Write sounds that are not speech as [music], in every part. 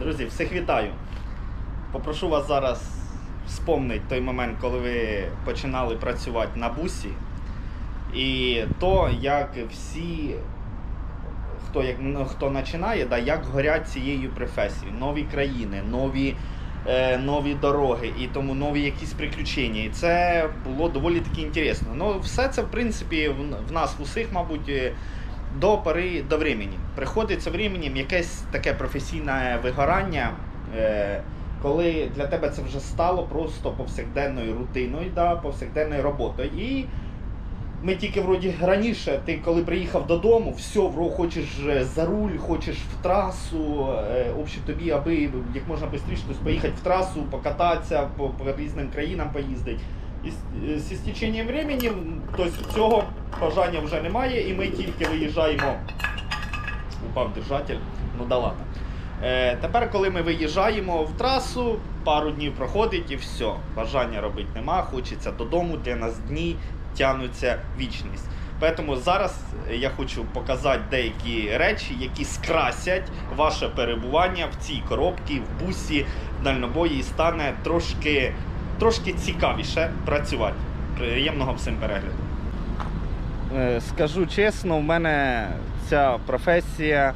Друзі, всіх вітаю. Попрошу вас зараз вспомнити той момент, коли ви починали працювати на бусі. І то, як всі, хто, як, ну, хто починає, да, як горять цією професією. Нові країни, нові, е, нові дороги і тому нові якісь приключення. І це було доволі таки інтересно. Ну, все це, в принципі, в, в нас в усіх, мабуть, е, до пори до времени. Приходиться временем якесь таке професійне вигорання, е, коли для тебе це вже стало просто повсякденною рутиною, да, повсякденною роботою. І ми тільки вроді раніше, ти коли приїхав додому, все, вро, хочеш е, за руль, хочеш в трасу, е, общем, тобі, аби як можна швидше поїхати в трасу, покататися, по, по різним країнам поїздити. І з- е, зі стіченням времени, тобто цього бажання вже немає, і ми тільки виїжджаємо. Упав держатель, ну да ладно. Е, тепер, коли ми виїжджаємо в трасу, пару днів проходить і все. Бажання робити нема, хочеться додому, для нас дні тягнуться вічність. Тому зараз я хочу показати деякі речі, які скрасять ваше перебування в цій коробці, в бусі, в дальнобої і стане трошки, трошки цікавіше працювати. Приємного всім перегляду. Е, Скажу чесно, в мене ця професія,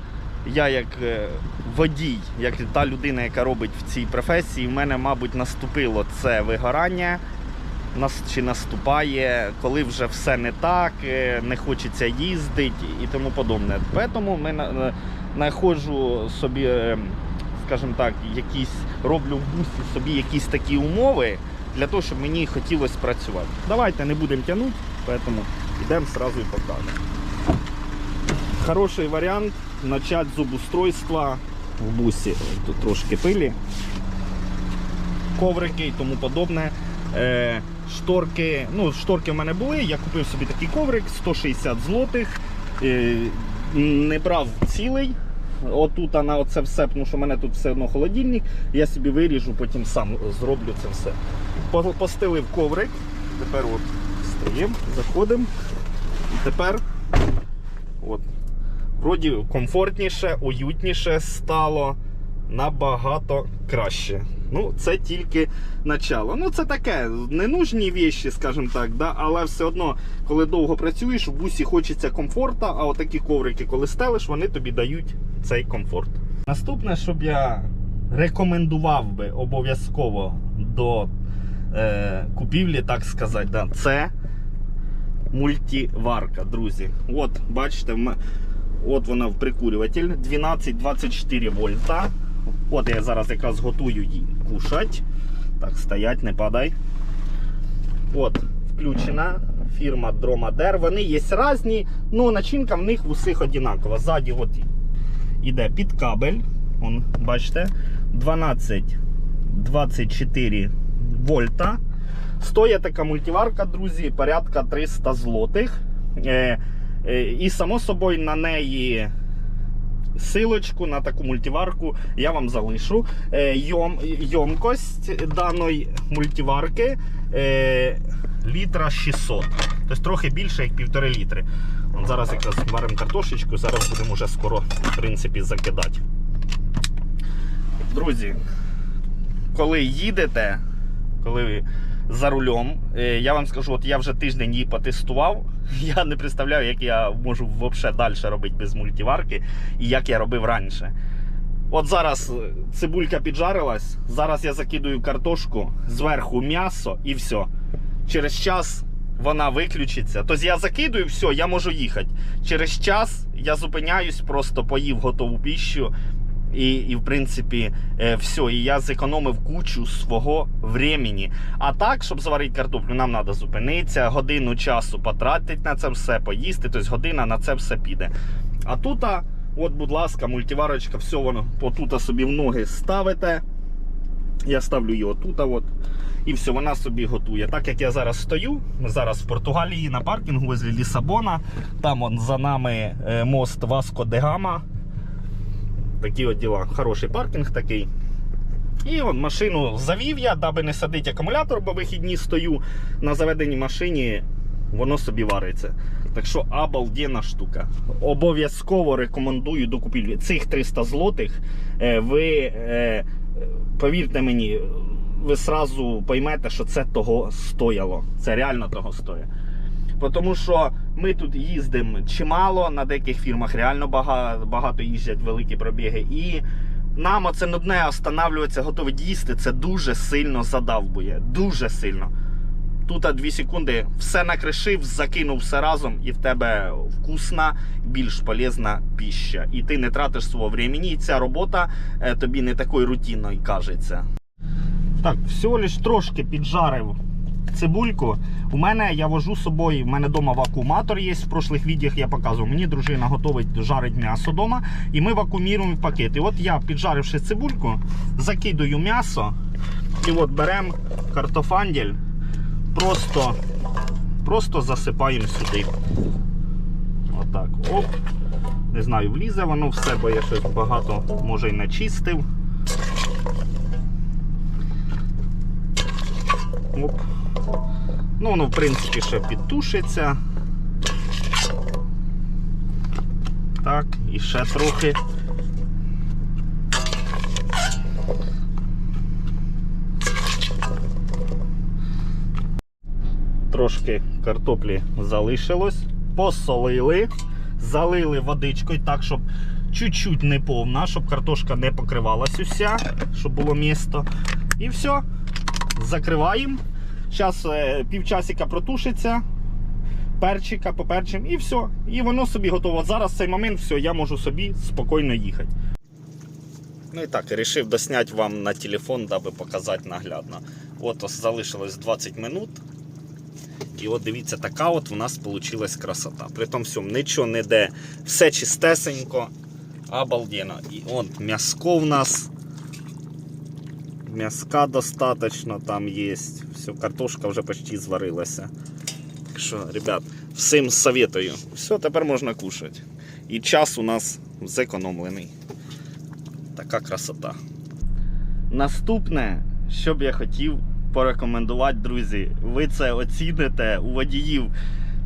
я як е, водій, як та людина, яка робить в цій професії, в мене, мабуть, наступило це вигорання. Нас чи наступає, коли вже все не так, е, не хочеться їздити і тому подобне. Тому ми на- на- знаходжу собі, скажімо так, якісь роблю в бусі собі якісь такі умови для того, щоб мені хотілося працювати. Давайте не будемо тягнути, тому йдемо одразу і покажемо. Хороший варіант почати з обустройства в бусі. Тут трошки пилі, коврики і тому подобне. Е, шторки, ну, шторки в мене були, я купив собі такий коврик 160 злотих. Е, не брав цілий. Отут на оце все, тому що в мене тут все одно холодильник. Я собі виріжу, потім сам зроблю це все. По- Постелив коврик. Тепер от встаємо, заходимо. І тепер от, вроді комфортніше, уютніше стало набагато краще. Ну, це тільки начало. Ну, це таке, ненужні віші, скажімо так, да? але все одно, коли довго працюєш, в бусі хочеться комфорту, а отакі коврики, коли стелиш, вони тобі дають цей комфорт. Наступне, щоб я рекомендував би обов'язково до е, купівлі, так сказати, да, це мультиварка, друзі. От, бачите, от вона в прикурюватель 12-24 вольта. От я зараз якраз готую її кушать. Так, стоять, не падай. От, включена фірма Dromader. Вони є різні, але начинка в них усіх одинакова. Ззаді от іде під кабель. Вон, бачите, 12-24 вольта. Стоїть така мультиварка, друзі, порядка 300 злотих. Е, е, і само собою на неї силочку на таку мультиварку я вам залишу. Е, йом, йомкость даної мультиварки е, літра 600. Тобто трохи більше, як півтори літри. От зараз якраз варимо картошечку, зараз будемо вже скоро в принципі, закидати. Друзі, коли їдете, коли ви за рулем, е, я вам скажу, от я вже тиждень її потестував. [laughs] Я не представляю, як я можу взагалі далі робити без мультиварки і як я робив раніше. От зараз е, цибулька піджарилась, зараз я закидую картошку, зверху м'ясо і все. Через час вона виключиться. Тобто я закидую, все, я можу їхати. Через час я зупиняюсь, просто поїв готову піщу. І, і в принципі, е, все. І я зекономив кучу свого времени. А так, щоб зварити картоплю, нам треба зупинитися, годину часу потратити на це все, поїсти, тобто година на це все піде. А тут, от, будь ласка, мультиварочка, все воно отут собі в ноги ставите. Я ставлю її отут, от. І все, вона собі готує. Так як я зараз стою, зараз в Португалії на паркінгу возле Лісабона. Там он за нами е, мост Васко де Гама. Такі от діла. Хороший паркінг такий. І от машину завів я, даби не садити акумулятор, бо вихідні стою на заведеній машині. воно собі вариться. Так що обалденна штука. Обов'язково рекомендую до купівлі. Цих 300 злотих е, ви, е, повірте мені, ви сразу поймете, що це того стояло. Це реально того стоїть. Тому що ми тут їздимо чимало, на деяких фірмах реально багато, багато їздять великі пробіги. І нам оце нудне останавлюватися, готовить їсти. Це дуже сильно задавбує. Дуже сильно. Тут 2 секунди все накришив, закинув все разом, і в тебе вкусна, більш полезна піща. І ти не тратиш свого времени, і ця робота е, тобі не такою рутинною кажеться. Так, всього лиш трошки піджарив цибульку. У мене я вожу з собою, в мене вдома вакууматор є. В прошлих відео я показував. Мені дружина готовить жарить м'ясо вдома, і ми вакууміруємо в пакет. І от я, піджаривши цибульку, закидаю м'ясо. І от беремо картофандель, просто, просто засипаємо сюди. Отак. Оп. Не знаю, влізе воно все, бо я щось багато може й не чистив. Оп. Ну, воно, в принципі, ще підтушиться. Так, і ще трохи. Трошки картоплі залишилось, посолили, залили водичкою так, щоб чуть-чуть не повна, щоб картошка не покривалась уся, щоб було місто. І все. Закриваємо. Зараз е, півчасика протушиться, перчика поперчим і все. І воно собі готово. Зараз в цей момент все, я можу собі спокійно їхати. Ну і так, вирішив досняти вам на телефон, даби показати наглядно. От ось залишилось 20 минут. І от дивіться, така от у нас вийшла красота. При тому всьому нічого не де, все чистесенько, обалденно. І от м'яско в нас. М'яска достаточно там є. Все, картошка вже почти зварилася. Так що, ребят, всім советую. Все, тепер можна кушати. І час у нас зекономлений. Така красота. Наступне, що б я хотів порекомендувати, друзі, ви це оціните у водіїв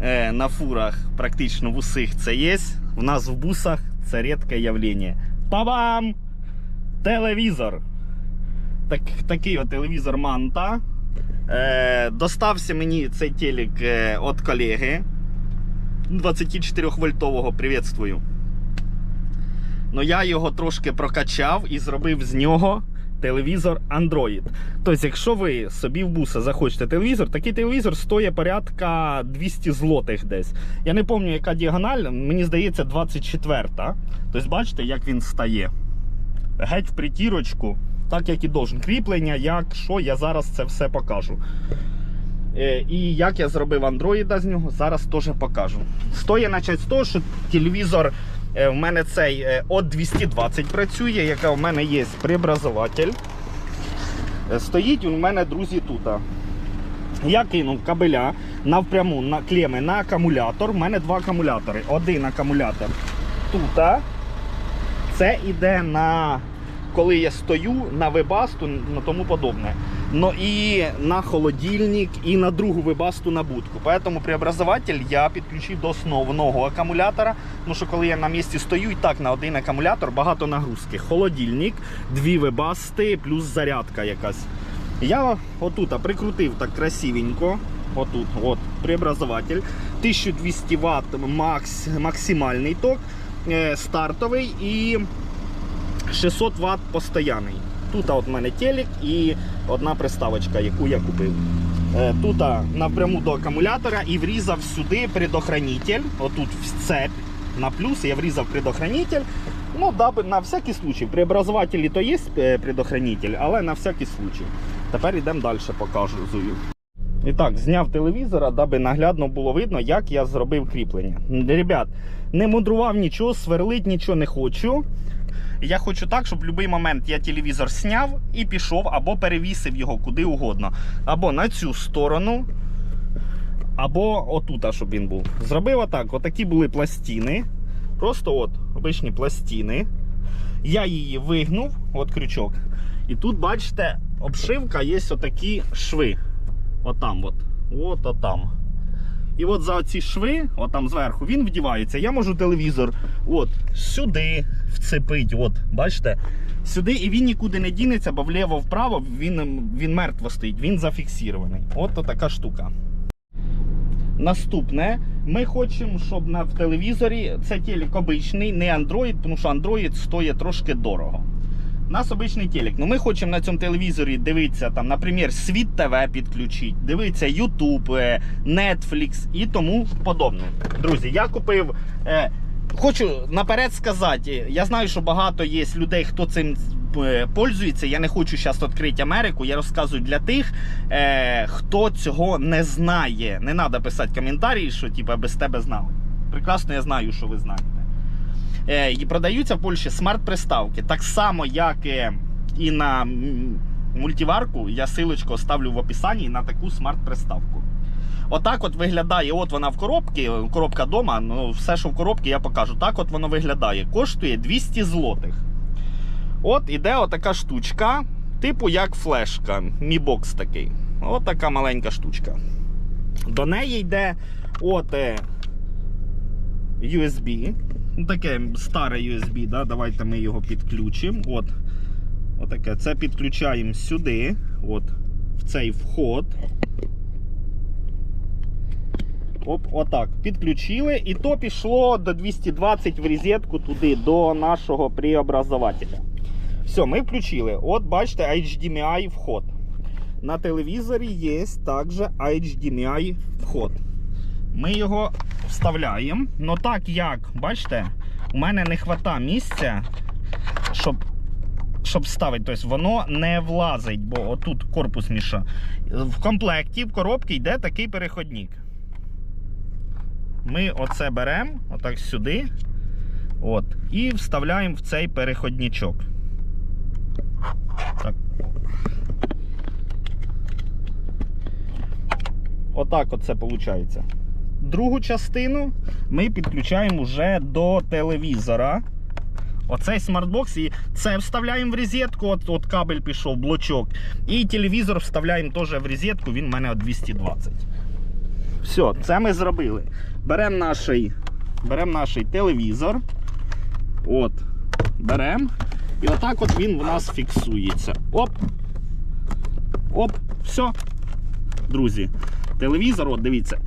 е, на фурах, практично в усіх це є. У нас в бусах це рідке явлення. Па-бам! Телевізор. Так, такий от телевізор Манта. Е, достався мені цей телек е, від колеги 24 вольтового приветствую. Ну я його трошки прокачав і зробив з нього телевізор Android. Тобто, якщо ви собі в буса захочете телевізор, такий телевізор стоїть порядка 200 злотих десь. Я не пам'ятаю, яка діагональ, мені здається, 24. Тобто, бачите, як він стає. Геть в притірочку, так як і должен. Кріплення, як що, я зараз це все покажу. Е, І як я зробив андроїда з нього, зараз теж покажу. Стоїть начать з того, що телевізор е, в мене цей е, от 220 працює, яка в мене є преобразователь. Стоїть у мене, друзі, тут. Я кинув кабеля навпряму на клеми на акумулятор. У мене два акумулятори. Один акумулятор тут. Це йде на коли я стою на вебасту, на тому подобне. Ну і на холодильник, і на другу вебасту на будку. Поэтому преобразователь я підключив до основного акумулятора. Тому що коли я на місці стою, і так на один акумулятор багато нагрузки. Холодильник, дві вебасти, плюс зарядка якась. Я отут прикрутив так красивенько. Отут, от, преобразователь. 1200 Вт макс, максимальний ток, е, стартовий і 600 Вт постоянний. Тут от в мене телек і одна приставочка, яку я купив. Е, Тут напряму до акумулятора і врізав сюди предохранитель. Отут в цепь на плюс я врізав предохранитель. Ну, даби на всякий случай. При образователі то є е, предохранитель, але на всякий случай. Тепер йдемо далі, покажу зую. І так, зняв телевізора, даби наглядно було видно, як я зробив кріплення. Ребят, не мудрував нічого, сверлить нічого не хочу. Я хочу так, щоб в будь-який момент я телевізор зняв і пішов, або перевісив його куди угодно. Або на цю сторону, або отут, щоб він був. Зробив отак. Отакі були пластини. Просто от обичні пластини. Я її вигнув, от крючок. І тут, бачите, обшивка є отакі шви. Отам от. От отам. І от за ці шви, от там зверху, він вдівається. Я можу телевізор от сюди вцепити. От, бачите? Сюди і він нікуди не дінеться, бо вліво-вправо він, він мертво стоїть, він зафіксований. От така штука. Наступне, ми хочемо, щоб на в телевізорі це телек обичний, не Android, тому що Android стоїть трошки дорого. Нас обичний телек. Ну ми хочемо на цьому телевізорі дивитися, там, наприклад, Світ ТВ підключити, дивитися YouTube, е, Netflix і тому подобне. Друзі, я купив. Е, Хочу наперед сказати, я знаю, що багато є людей, хто цим е, пользується. Я не хочу зараз відкрити Америку. Я розказую для тих, е, хто цього не знає. Не треба писати коментарі, що типу, без тебе знали. Прекрасно, я знаю, що ви знаєте. Е, і продаються в Польщі смарт-приставки. Так само, як е, і на мультиварку. Я силочку оставлю в описанні на таку смарт-приставку. Отак от виглядає, от вона в коробці, коробка вдома, ну все, що в коробці, я покажу. Так от воно виглядає. Коштує 200 злотих. От іде отака штучка, типу як флешка, Box такий. От така маленька штучка. До неї йде от е, USB. Ну, Таке старе USB, да? давайте ми його підключимо. От. Отаке. Це підключаємо сюди, от, в цей вход. Оп, отак. Підключили, і то пішло до 220 в розетку туди, до нашого преобразователя. Все, ми включили. От бачите, HDMI вход. На телевізорі є також HDMI вход. Ми його вставляємо. Ну так як, бачите, у мене не вистачає місця, щоб щоб вставити. Тобто воно не влазить, бо отут корпус міша. В комплекті в коробці йде такий переходник. Ми оце беремо, отак сюди. От, і вставляємо в цей переходничок. Так. Отак оце виходить. Другу частину ми підключаємо вже до телевізора. Оцей смартбокс, і це вставляємо в розетку, от, от кабель пішов, блочок. І телевізор вставляємо теж в розетку, він в мене от 220. Все, це ми зробили. Беремо наш, берем наш телевізор. От, беремо. І отак от він в нас фіксується. Оп. Оп, все. Друзі, телевізор, от дивіться.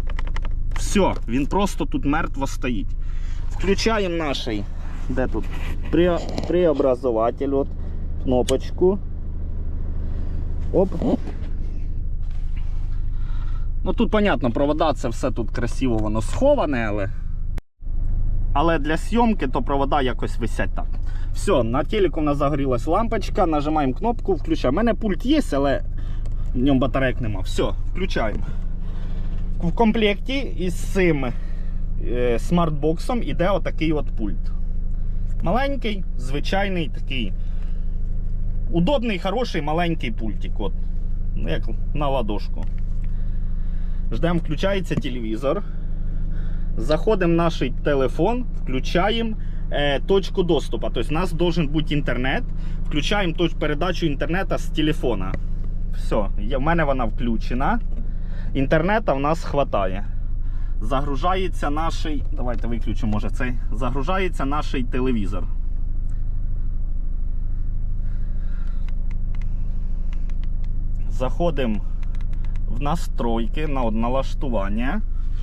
Все, він просто тут мертво стоїть. Включаємо наш, де тут? Преобразователь, от, кнопочку. Оп. Ну тут, понятно, провода це все тут красиво воно сховане, але. Але для зйомки то провода якось висять так. Все, на телеку в нас загорілась лампочка, нажимаємо кнопку, включаємо. У мене пульт є, але в ньому батарейок нема. Все, включаємо. В комплекті із цим е, смартбоксом іде отакий от пульт. Маленький, звичайний такий. Удобний, хороший, маленький пультик. От. Ну, як на ладошку. Ждемо, включається телевізор. Заходимо в наш телефон, включаємо е, точку доступу. Тобто у нас должен бути інтернет. Включаємо передачу інтернету з телефона. Все, в мене вона включена. Інтернета в нас вистачає. Загружається наш. Давайте виключимо, може цей. Загружається наш телевізор. Заходимо в настройки на налаштування.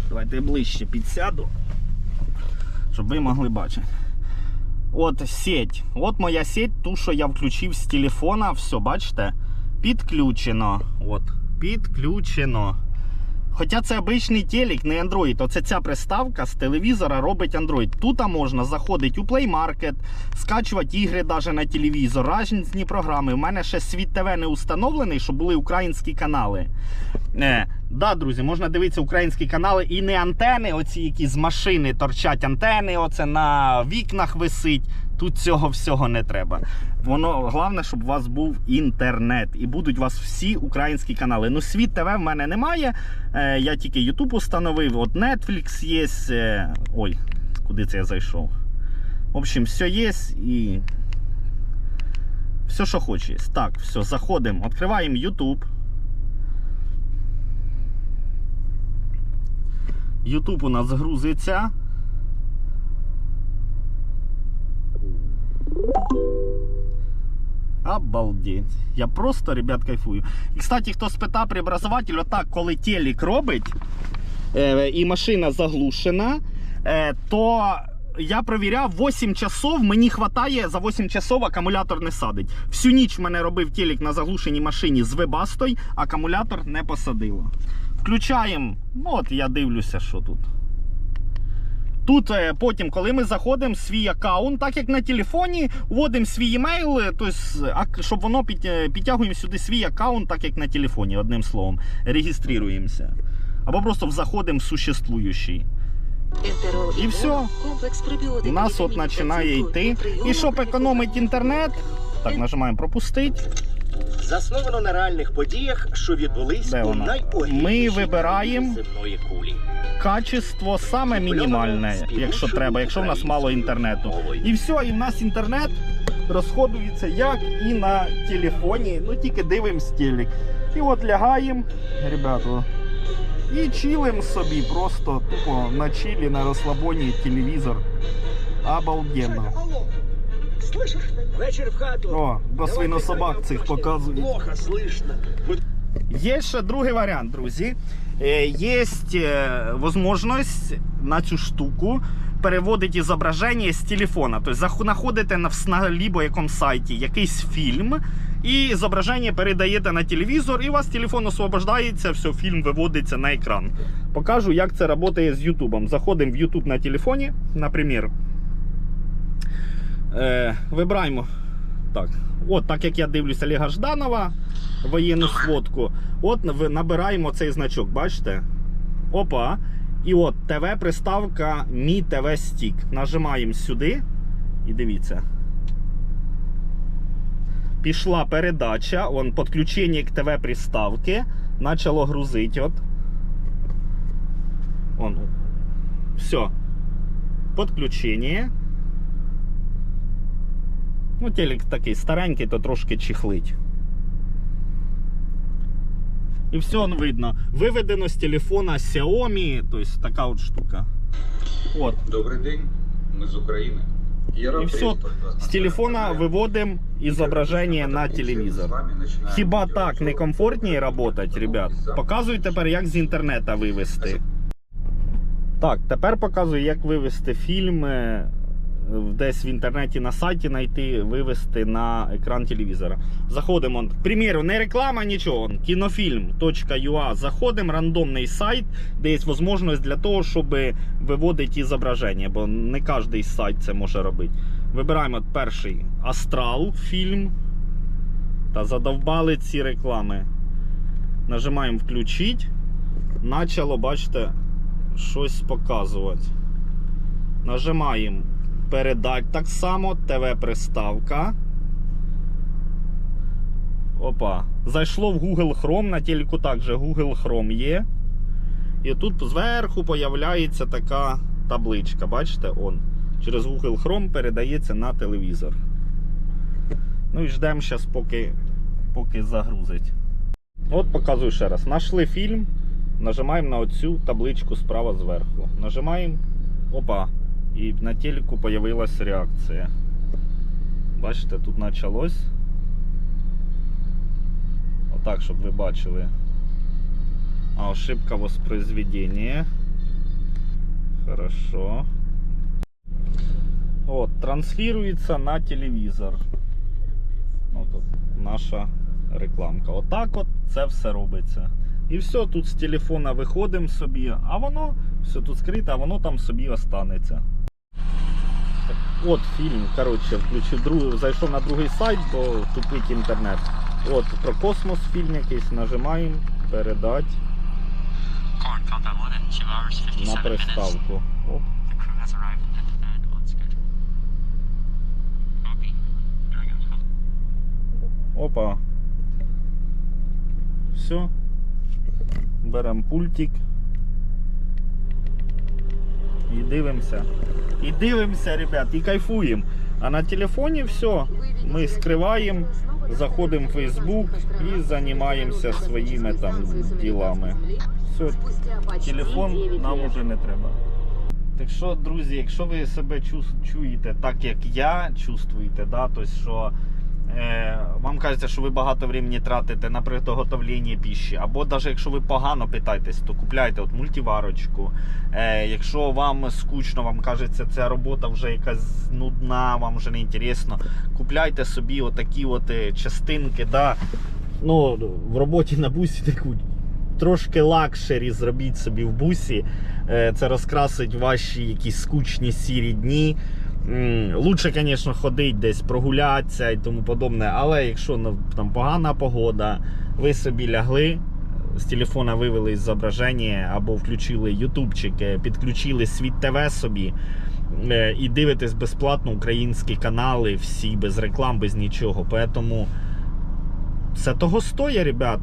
Давайте я ближче підсяду, щоб ви могли бачити. От сеть. От моя сеть, ту, що я включив з телефона. Все, бачите? Підключено. От, підключено. Хоча це обичний телек, не Android. Оце ця приставка з телевізора робить Android. Тут можна заходити у Play Market, скачувати ігри навіть на телевізор, різні програми. У мене ще світ ТВ не установлений, щоб були українські канали. Е, да, друзі, можна дивитися українські канали і не антени, оці які з машини торчать антени, оце на вікнах висить. Тут цього всього не треба. Воно головне, щоб у вас був інтернет і будуть у вас всі українські канали. Ну, світ ТВ в мене немає. Е, я тільки YouTube установив. От Netflix є. Е, ой, куди це я зайшов? В общем, все є і. Все, що хоче. Так, все, заходимо, відкриваємо YouTube. Ютуб у нас грузиться. Обалдеть. Я просто, ребят, кайфую. І, кстати, хто спитав преобразователь, отак, коли телек робить е, і машина заглушена, е, то я провіряв 8 часов, мені хватає за 8 часов акумулятор не садить. Всю ніч мене робив телек на заглушеній машині з вебастой, акумулятор не посадило. Включаємо. Ну, от я дивлюся, що тут. Тут е, потім, коли ми заходимо свій аккаунт, так як на телефоні, вводимо свій емейл, е, тобто, щоб воно під, е, підтягуємо сюди свій аккаунт, так як на телефоні, одним словом, реєструємося. Або просто заходимо в существуючий. І все. У нас от починає йти. І щоб економити інтернет, так нажимаємо пропустити. Засновано на реальних подіях, що відбулись Де у вона? найогіднішій Ми вибираємо країні земної кулі. Качество саме мінімальне, якщо треба, якщо в нас мало інтернету. І все, і в нас інтернет розходується як і на телефоні. Ну тільки дивимось телек. І от лягаємо, ребята, і чилим собі просто тупо на чилі, на розслабоні телевізор. Обалденно. Алло, слышишь? Вечір в хату. О, до свинособак цих показують. Плохо слышно. Є ще другий варіант, друзі. Е, Є можливість на цю штуку переводити зображення з телефона. Тобто знаходите на лібо якому сайті якийсь фільм, і зображення передаєте на телевізор, і у вас телефон освобождається, все, фільм виводиться на екран. Покажу, як це працює з Ютубом. Заходимо в Ютуб на телефоні, наприклад. Е, вибираємо. Так. От, так як я дивлюся Олега Жданова, воєнну сводку. От набираємо цей значок, бачите? Опа. І от ТВ-приставка Mi TV Stick. Нажимаємо сюди. І дивіться. Пішла передача, вон підключення к ТВ-приставки. Начало грузити. От. Вон. Все. Підключення. Ну, телек такий старенький, то трошки чехлить. І все он видно. Виведено з телефона Xiaomi, тобто така от штука. От. Добрий день, ми з України. Я рад І все, З телефона виводимо ізображення на телевізор. Хіба так видеообзор. не комфортніше працювати, ребят? Показую тепер, як з інтернету вивести. Так, тепер показую, як вивести фільм е, десь в інтернеті на сайті знайти, вивести на екран телевізора. Заходимо, к примеру, не реклама, нічого. Кінофільм.ua. Заходимо, рандомний сайт, де є можливість для того, щоб виводити зображення, бо не кожен сайт це може робити. Вибираємо перший Астрал фільм. Та задовбали ці реклами. Нажимаємо включить. Начало, бачите, щось показувати. Нажимаємо передати так само. ТВ-приставка. Опа. Зайшло в Google Chrome, на телеку також Google Chrome є. І тут зверху появляється така табличка. Бачите? Он. Через Google Chrome передається на телевізор. Ну і ждемо зараз, поки, поки загрузить. От показую ще раз. Нашли фільм. Нажимаємо на оцю табличку справа зверху. Нажимаємо. Опа. І на телеку появилась реакція. Бачите, тут почалось. Отак, щоб ви бачили. А, ошибка воспроизведения. Хорошо. От, транслируется на телевізор. Ну, тут наша рекламка. Отак от це все робиться. І все, тут з телефона виходимо собі, а воно все тут скрите, а воно там собі останеться. От фільм, коротше, включив друг... зайшов на другий сайт, бо тупить інтернет. От про космос фільм якийсь нажимаємо, передати Corn compound 1 in 2 hours 57 на приставку. Оп. Опа. Все. Беремо пультик. І дивимося. І дивимося, ребят, і кайфуємо. А на телефоні все. Ми скриваємо, заходимо в Facebook і займаємося своїми там ділами. Все, телефон нам уже не треба. Так що, друзі, якщо ви себе чуєте так, як я чувствуєте, да, то що вам кажеться, що ви багато времени тратите на приготовлення піші, або навіть якщо ви погано питаєтесь, то купляйте от мультиварочку. Е, якщо вам скучно, вам кажеться, ця робота вже якась нудна, вам вже не інтересно, купляйте собі отакі от е, частинки. Да, ну, в роботі на бусі таку трошки лакшері зробіть собі в бусі. Е, Це розкрасить ваші якісь скучні сірі дні. Лучше, звісно, ходити десь прогулятися і тому подобне. Але якщо ну, там погана погода, ви собі лягли, з телефона вивели зображення або включили ютубчик, підключили світ ТВ собі. е, І дивитесь безплатно українські канали, всі без реклам, без нічого. Поэтому це того стоїть, ребят.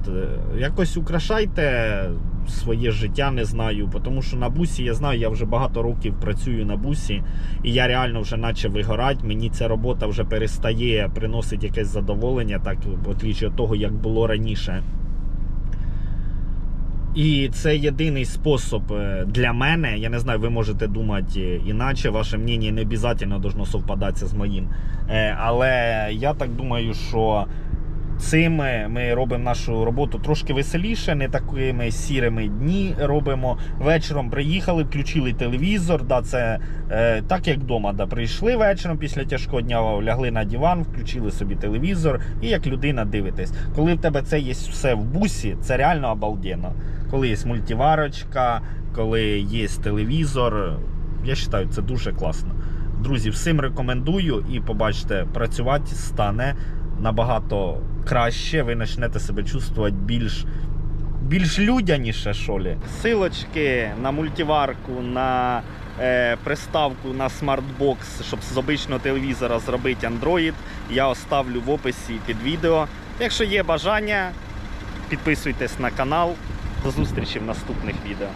Якось украшайте своє життя, не знаю. Тому що на бусі я знаю, я вже багато років працюю на бусі, і я реально вже наче вигорати. Мені ця робота вже перестає приносити якесь задоволення, так в отличие від того, як було раніше. І це єдиний спосіб е, для мене. Я не знаю, ви можете думати е, іначе, ваше мнення не обов'язково должно совпадатися з моїм. Е, Але я так думаю, що цим ми робимо нашу роботу трошки веселіше, не такими сірими дні робимо. Вечором приїхали, включили телевізор. Да, це е, так як вдома. Да, прийшли вечором після тяжкого дня, лягли на диван, включили собі телевізор і як людина дивитесь. Коли в тебе це є все в бусі, це реально обалденно. Коли є мультиварочка, коли є телевізор, я вважаю, це дуже класно. Друзі, всім рекомендую і побачите, працювати стане набагато краще. Ви почнете себе чувствувати більш, більш людяніше, що лі. Силочки на мультиварку, на е, приставку на смартбокс, щоб з обичного телевізора зробити Android, я оставлю в описі під відео. Якщо є бажання, підписуйтесь на канал. До зустрічі в наступних відео.